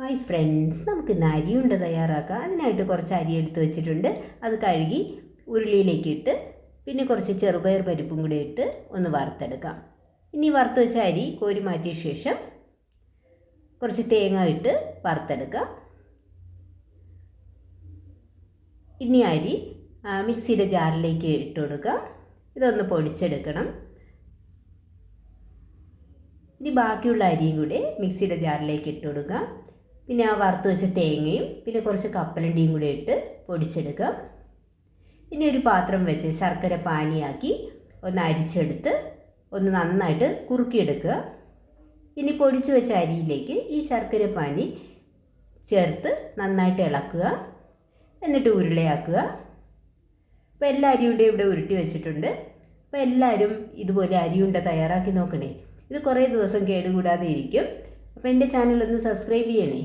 Hi friends നമുക്ക് ഇന്ന് അരിയുണ്ട തയ്യാറാക്കാം. അതിനായിട്ട് കുറച്ച് അരി എടുത്ത് വെച്ചിട്ടുണ്ട്. അത് കഴുകി ഉരുളിയിലേക്ക് ഇട്ട് പിന്നെ കുറച്ച് ചെറുപയർ പരിപ്പും കൂടി ഇട്ട് ഒന്ന് വറുത്തെടുക്കാം. ഇനി വറുത്ത് വെച്ച അരി കോരി മാറ്റിയ ശേഷം കുറച്ച് തേങ്ങ ഇട്ട് വറുത്തെടുക്കാം. ഇനി അരി മിക്സിയുടെ ജാറിലേക്ക് ഇട്ട് കൊടുക്കാം. ഇതൊന്ന് പൊടിച്ചെടുക്കണം. ഇനി ബാക്കിയുള്ള അരിയും കൂടി മിക്സിയുടെ ജാറിലേക്ക് ഇട്ട് കൊടുക്കാം. പിന്നെ ആ വറുത്ത് വെച്ച തേങ്ങയും പിന്നെ കുറച്ച് കപ്പലണ്ടിയും കൂടി ഇട്ട് പൊടിച്ചെടുക്കുക. ഇനി ഒരു പാത്രം വെച്ച് ശർക്കര പാനിയാക്കി ഒന്ന് അരിച്ചെടുത്ത് ഒന്ന് നന്നായിട്ട് കുറുക്കിയെടുക്കുക. ഇനി പൊടിച്ചു വെച്ച അരിയിലേക്ക് ഈ ശർക്കര പാനി ചേർത്ത് നന്നായിട്ട് ഇളക്കുക. എന്നിട്ട് ഉരുളയാക്കുക. അപ്പോൾ എല്ലാ അരിയുടെ ഇവിടെ ഉരുട്ടി വെച്ചിട്ടുണ്ട്. അപ്പോൾ എല്ലാവരും ഇതുപോലെ അരിയുണ്ട തയ്യാറാക്കി നോക്കണേ. ഇത് കുറേ ദിവസം കേടുകൂടാതെ ഇരിക്കും. അപ്പോൾ എന്റെ ചാനൽ ഒന്ന് സബ്സ്ക്രൈബ് ചെയ്യണേ.